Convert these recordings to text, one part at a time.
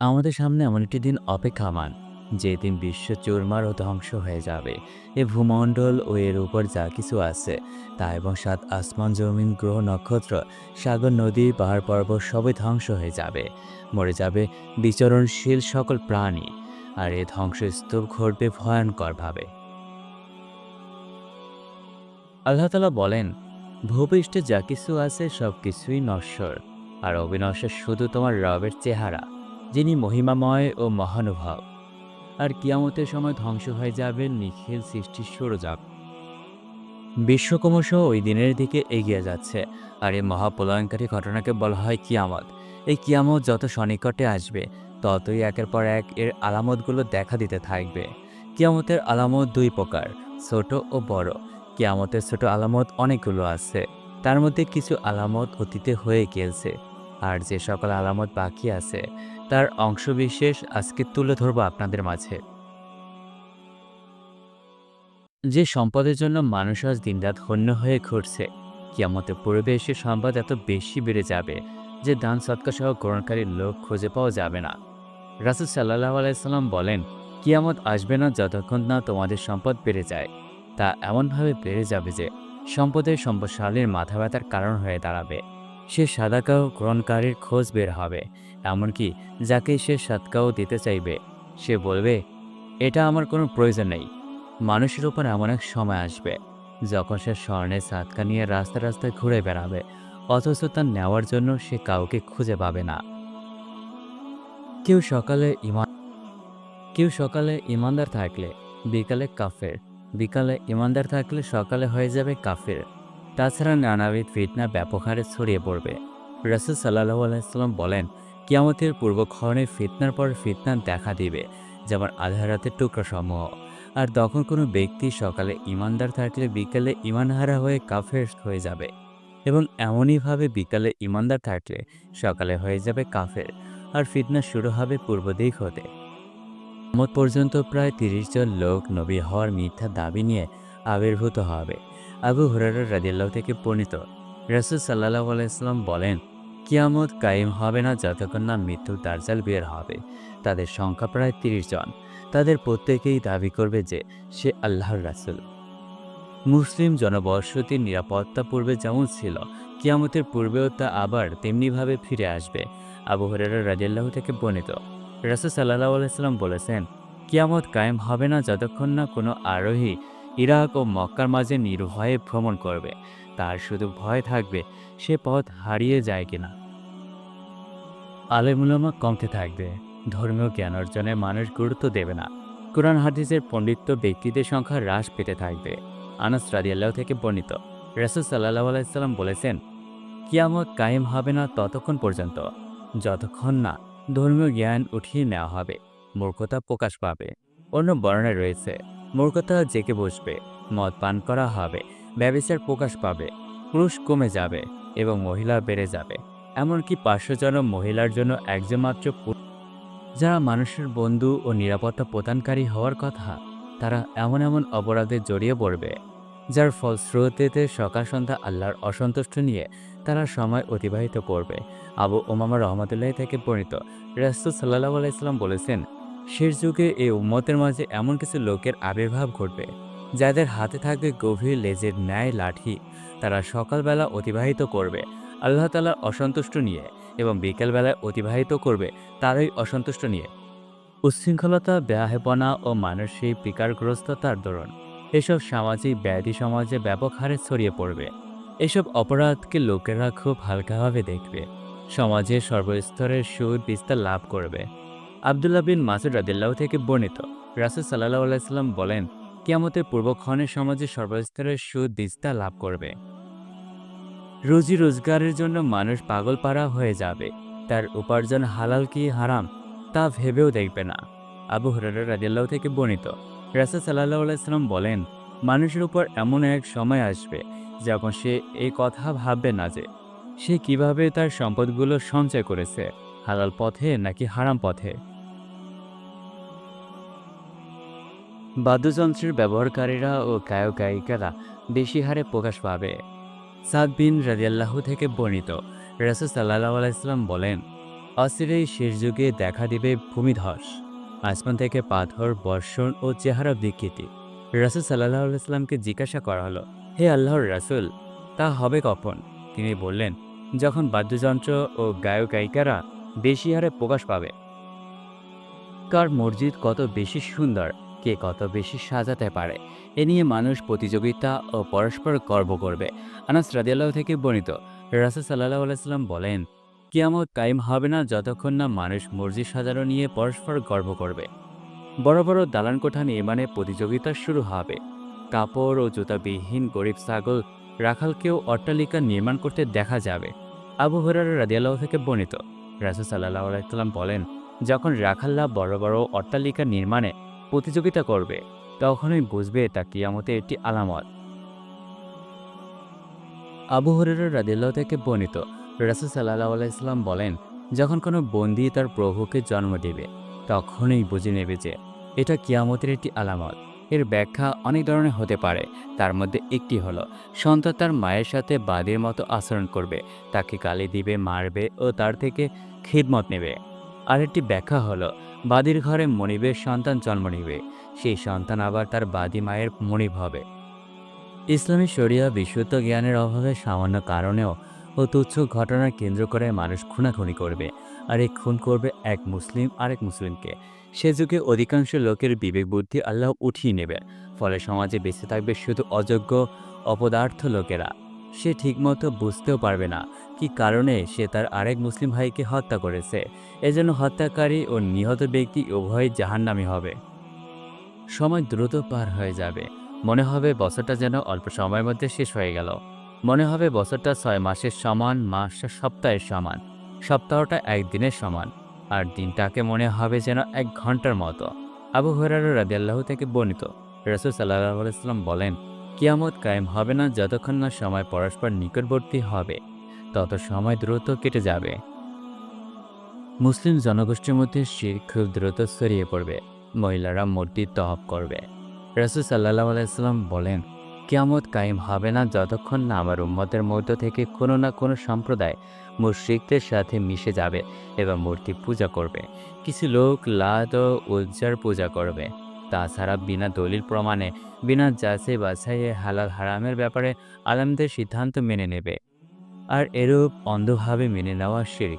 আমাদের সামনে এমন একটি দিন অপেক্ষামান, যে দিন বিশ্ব চুরমার ও ধ্বংস হয়ে যাবে। এ ভূমণ্ডল ও এর উপর যা কিছু আছে, তা এবং সাত আসমান, জমিন, গ্রহ, নক্ষত্র, সাগর, নদী, পাহাড় পর্বত সবই ধ্বংস হয়ে যাবে। মরে যাবে বিচরণশীল সকল প্রাণী, আর এ ধ্বংসস্তূপ ঘটবে ভয়ঙ্করভাবে। আল্লাহ তালা বলেন, ভূপৃষ্ঠে যা কিছু আছে সব কিছুই নশ্বর, আর অবিনশ্বর শুধু তোমার রবের চেহারা। যিনি মহিমাময় ও মহানুভব। আর কিয়ামতের সময় ধ্বংস হয়ে যাবে নিখিল সৃষ্টির সৌরজাপ বিশ্ব ক্রমশ ওই দিনের দিকে এগিয়ে যাচ্ছে, আর এই মহাপ্রলয়ঙ্কারী ঘটনাকে বলা হয় কিয়ামত। এই কিয়ামত যত সনিকটে আসবে, ততই একের পর এক এর আলামতগুলো দেখা দিতে থাকবে। কিয়ামতের আলামত দুই প্রকার, ছোট ও বড়। কিয়ামতের ছোট আলামত অনেকগুলো আছে, তার মধ্যে কিছু আলামত অতীতে হয়ে গিয়েছে, আর যে সকল আলামত বাকি আছে তার অংশবিশেষ আজকে তুলে ধরবো আপনাদের মাঝে। যে সম্পদের জন্য মানুষ আজ দিনরাত হন্য হয়ে ঘুরছে, কিয়ামতের পূর্বে এসে সম্পদ এত বেশি বেড়ে যাবে যে দান সৎকা সহ গ্রহণকারীর লোক খুঁজে পাওয়া যাবে না। রাসুল সাল্লাহ আলাইসাল্লাম বলেন, কিয়ামত আসবে না যতক্ষণ না তোমাদের সম্পদ বেড়ে যায়। তা এমনভাবে বেড়ে যাবে যে সম্পদের সম্পদশালীর মাথা ব্যথার কারণ হয়ে দাঁড়াবে। সে সাদাকাও গ্রহণকারীর খোঁজ বের হবে। এমনকি যাকে সে সাদকাও দিতে চাইবে, সে বলবে, এটা আমার কোনো প্রয়োজন নেই। মানুষের উপর এমন এক সময় আসবে, যখন সে স্বর্ণের সাদকা নিয়ে রাস্তা রাস্তায় ঘুরে বেড়াবে, অথচ তা নেওয়ার জন্য সে কাউকে খুঁজে পাবে না। কেউ সকালে ইমান কেউ সকালে ইমানদার থাকলে বিকালে কাফের, বিকালে ইমানদার থাকলে সকালে হয়ে যাবে কাফের। তাছাড়া নানাবিধ ফিতনা ব্যাপক হারে ছড়িয়ে পড়বে। রসুল সাল্লাহু আলাইসাল্লাম বলেন কিয়ামতের পূর্বক্ষণে ফিতনার পর ফিতনা দেখা দিবে, যেমন আধার রাতের টুকরা সমূহ আর তখন কোনো ব্যক্তি সকালে ইমানদার থাকলে বিকালে ইমানহারা হয়ে কাফের হয়ে যাবে। এবং এমনইভাবে বিকালে ইমানদার থাকলে সকালে হয়ে যাবে কাফের। আর ফিতনা শুরু হবে পূর্ব দিক হতে। মত পর্যন্ত প্রায় তিরিশ জন লোক নবী হওয়ার মিথ্যা দাবি নিয়ে আবির্ভূত হবে। আবু হুরার রাদিয়াল্লাহ থেকে পণিত রসুল সাল্লাহ আলাইসাল্লাম বলেন কিয়ামত কায়েম হবে না, যতক্ষণ না মৃত্যু দার্জাল বের হবে। তাদের সংখ্যা প্রায় তিরিশ জন। তাদের প্রত্যেকেই দাবি করবে যে, সে আল্লাহর রাসুল। মুসলিম জনবসতির নিরাপত্তা পূর্বে যেমন ছিল, কিয়ামতের পূর্বেও তা আবার তেমনিভাবে ফিরে আসবে। আবু হরেরা রাজিয়াল্লাহ থেকে বর্ণিত। রাসুল সাল্লাহ আলাইসাল্লাম বলেছেন, কিয়ামত কায়েম হবে না, যতক্ষণ না কোনো আরোহী ইরাক ও মক্কার মাঝে নির্ভয়ে ভ্রমণ করবে। তার শুধু ভয় থাকবে সে পথ হারিয়ে যায় কিনা। আলেমুলামা কমতে থাকবে। ধর্মীয় জ্ঞান অর্জনে মানুষ গুরুত্ব দেবে না। কোরআন, হাদিসের পণ্ডিত্য ব্যক্তিদের সংখ্যা হ্রাস পেতে থাকবে। আনাস রাদিয়াল্লাহ থেকে বর্ণিত। রসুল সাল্লাহ আলাইসাল্লাম বলেছেন, কিয়ামত কায়েম হবে না ততক্ষণ পর্যন্ত। যতক্ষণ না ধর্মীয় জ্ঞান উঠিয়ে নেওয়া হবে, মূর্খতা প্রকাশ পাবে। অন্য বর্ণায় রয়েছে, মূর্খতা জেকে বসবে, মদ পান করা হবে ব্যবসার প্রকাশ পাবে, পুরুষ কমে যাবে এবং মহিলা বেড়ে যাবে। এমনকি পাঁচশো জন মহিলার জন্য একজন মাত্র যারা মানুষের বন্ধু ও নিরাপত্তা প্রদানকারী হওয়ার কথা, তারা এমন এমন অপরাধে জড়িয়ে পড়বে, যার ফলশ্রুতিতে সকাল সন্ধ্যা আল্লাহর অসন্তুষ্ট নিয়ে তারা সময় অতিবাহিত করবে। আবু ওমামা রহমতুল্লাহ থেকে পরিণত রাসুল সাল্লাহ আলাইসাল্লাম বলেছেন শেষ যুগে এই উম্মতের মাঝে এমন কিছু লোকের আবির্ভাব ঘটবে যাদের হাতে থাকবে গভীর লেজের ন্যায় লাঠি, তারা সকালবেলা অতিবাহিত করবে আল্লাহ তালার অসন্তুষ্ট নিয়ে এবং বিকেলবেলায় অতিবাহিত করবে তারই অসন্তুষ্ট নিয়ে। উচ্ছৃঙ্খলতা, ব্যাহেপনা ও মানসিক বিকারগ্রস্ততার দরুন এসব সামাজিক ব্যাধি সমাজে ব্যাপক হারে ছড়িয়ে পড়বে। এসব অপরাধকে লোকেরা খুব হালকাভাবে দেখবে। সমাজে সর্বস্তরের সুদ বিস্তার লাভ করবে। আবদুল্লাহ বিন মাসুদ রাদিল্লাহ থেকে বর্ণিত রাসুল সাল্লাহ আলাইসাল্লাম বলেন কিয়ামতের পূর্বক্ষণের সমাজে সর্বস্তরের সুদ বিস্তার লাভ করবে। রুজি রোজগারের জন্য মানুষ পাগল পাড়া হয়ে যাবে। তার উপার্জন হালাল কি হারাম, তা ভেবেও দেখবে না। আবু হরার রাজিয়াল্লাহ থেকে বর্ণিত, রাসুল সাল্লাহ আলাইসাল্লাম বলেন, মানুষের উপর এমন এক সময় আসবে যখন সে এই কথা ভাববে না যে, সে কীভাবে তার সম্পদগুলো সঞ্চয় করেছে, হালাল পথে নাকি হারাম পথে? বাদ্যযন্ত্রের ব্যবহারকারীরা ও গায়ক গায়িকারা বেশি হারে প্রকাশ পাবে। সাদ বিন রাজিয়াল্লাহ থেকে বর্ণিত রাসুল সাল্লাহ আলাইসাল্লাম বলেন অস্থির এই শেষ যুগে দেখা দিবে ভূমিধস, আসমান থেকে পাথর, বর্ষণ ও চেহারা বিকৃতি। রাসুল সাল্লাহ ইসলামকে জিজ্ঞাসা করা হলো, হে আল্লাহর রাসুল, তা হবে কখন? তিনি বললেন, যখন বাদ্যযন্ত্র ও গায়ক গায়িকারা বেশি হারে প্রকাশ পাবে। কার মসজিদ কত বেশি সুন্দর কে কত বেশি সাজাতে পারে? এ নিয়ে মানুষ প্রতিযোগিতা ও পরস্পর গর্ব করবে। আনাস রাদিয়াল্লাহ থেকে বর্ণিত, রাসুল সাল্লাহ আলাইসাল্লাম বলেন, কিয়ামত কায়েম হবে না যতক্ষণ না মানুষ মসজিদ সাজানো নিয়ে পরস্পর গর্ব করবে। বড় বড় দালান কোঠা নির্মাণে প্রতিযোগিতা শুরু হবে। কাপড় ও জুতাবিহীন গরিব ছাগল রাখালকেও অট্টালিকা নির্মাণ করতে দেখা যাবে। আবু হরার রাদিয়াল্লাহ থেকে বর্ণিত, রাসুল সাল্লাহ আলাইসাল্লাম বলেন, যখন রাখাল্লা বড় বড় অট্টালিকা নির্মাণে প্রতিযোগিতা করবে, তখনই বুঝবে তা কিয়ামতে একটি আলামত। আবু হরের রাদিল্লাহ থেকে বর্ণিত, রাসুল সাল্লাহ আলাইসাল্লাম বলেন, যখন কোনো বন্দি তার প্রভুকে জন্ম দেবে, তখনই বুঝে নেবে যে এটা কিয়ামতের একটি আলামত। এর ব্যাখ্যা অনেক ধরনের হতে পারে, তার মধ্যে একটি হলো, সন্তান তার মায়ের সাথে বাদের মতো আচরণ করবে, তাকে গালি দিবে, মারবে ও তার থেকে খিদমত নেবে। আরেকটি ব্যাখ্যা হলো বাদির ঘরে মনিবের সন্তান জন্ম নিবে। সেই সন্তান আবার তার বাদী মায়ের মনিব হবে। ইসলামী শরিয়া বিশুদ্ধ জ্ঞানের অভাবে সামান্য কারণেও ও তুচ্ছ ঘটনার কেন্দ্র করে মানুষ খুনাখুনি করবে আর এই খুন করবে এক মুসলিম আরেক মুসলিমকে। সে যুগে অধিকাংশ লোকের বিবেক বুদ্ধি আল্লাহ উঠিয়ে নেবে, ফলে সমাজে বেঁচে থাকবে শুধু অযোগ্য, অপদার্থ লোকেরা। সে ঠিকমতো বুঝতেও পারবে না কি কারণে সে তার আরেক মুসলিম ভাইকে হত্যা করেছে? এজন্য হত্যাকারী ও নিহত ব্যক্তি উভয় জাহান্নামি হবে। সময় দ্রুত পার হয়ে যাবে। মনে হবে বছরটা যেন অল্প সময়ের মধ্যে শেষ হয়ে গেল। মনে হবে বছরটা ছয় মাসের সমান মাসটা সপ্তাহের সমান। সপ্তাহটা একদিনের সমান। আর দিনটাকে মনে হবে যেন এক ঘণ্টার মতো। আবু হরার রাদিয়াল্লাহ থেকে বর্ণিত। রসুল সাল্লাহ আলাইসাল্লাম বলেন, কিয়ামত কায়েম হবে না যতক্ষণ না সময় পরস্পর নিকটবর্তী হবে। তত সময় দ্রুত কেটে যাবে। মুসলিম জনগোষ্ঠীর মধ্যে শির খুব দ্রুত ছড়িয়ে পড়বে। মহিলারা মূর্তি তহব করবে। রসুল সাল্লাহ আলাইসাল্লাম বলেন, কিয়ামত কায়েম হবে না যতক্ষণ না আমার উম্মতের মধ্য থেকে কোনো না কোনো সম্প্রদায় মুশ্রিকদের সাথে মিশে যাবে এবং মূর্তি পূজা করবে। কিছু লোক লাত ও উজ্জার পূজা করবে। তাছাড়া বিনা দলিল প্রমাণে, বিনা যাচাই বাছাইয়ে হালাল হারামের ব্যাপারে আলমদের সিদ্ধান্ত মেনে নেবে। আর এরূপ অন্ধভাবে মেনে নেওয়া শিরিক।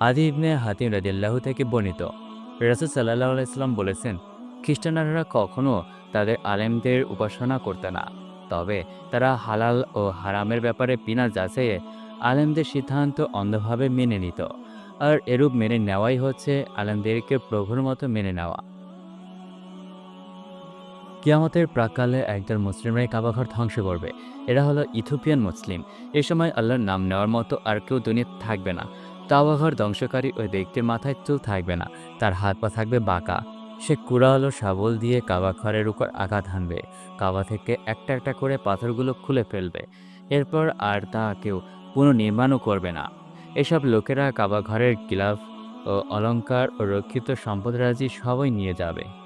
আদি ইবনে হাতিম রাদিল্লাহ থেকে বর্ণিত। রাসুল সাল্লাহ আলাইসাল্লাম বলেছেন, খ্রিস্টানরা কখনও তাদের আলেমদের উপাসনা করতে না। তবে তারা হালাল ও হারামের ব্যাপারে বিনা যাচাইয়ে আলেমদের সিদ্ধান্ত অন্ধভাবে মেনে নিত। আর এরূপ মেনে নেওয়াই হচ্ছে আলেমদেরকে প্রভুর মতো মেনে নেওয়া। কিয়ামতের প্রাকালে একদল মুসলিমরাই কাবাঘর ধ্বংস করবে। এরা হলো ইথোপিয়ান মুসলিম। এ সময় আল্লাহর নাম নেওয়ার মতো আর কেউ দুনিয়া থাকবে না। কাবাঘর ধ্বংসকারী ওই ব্যক্তির মাথায় চুল থাকবে না, তার হাত পা থাকবে বাঁকা। সে কুড়াল শাবল দিয়ে কাবা ঘরের উপর আঘাত হানবে। কাবা থেকে একটা একটা করে পাথরগুলো খুলে ফেলবে। এরপর আর তা কেউ পুনর্নির্মাণও করবে না। এসব লোকেরা কাবা ঘরের গিলাফ ও অলঙ্কার ও রক্ষিত সম্পদরাজি সবই নিয়ে যাবে।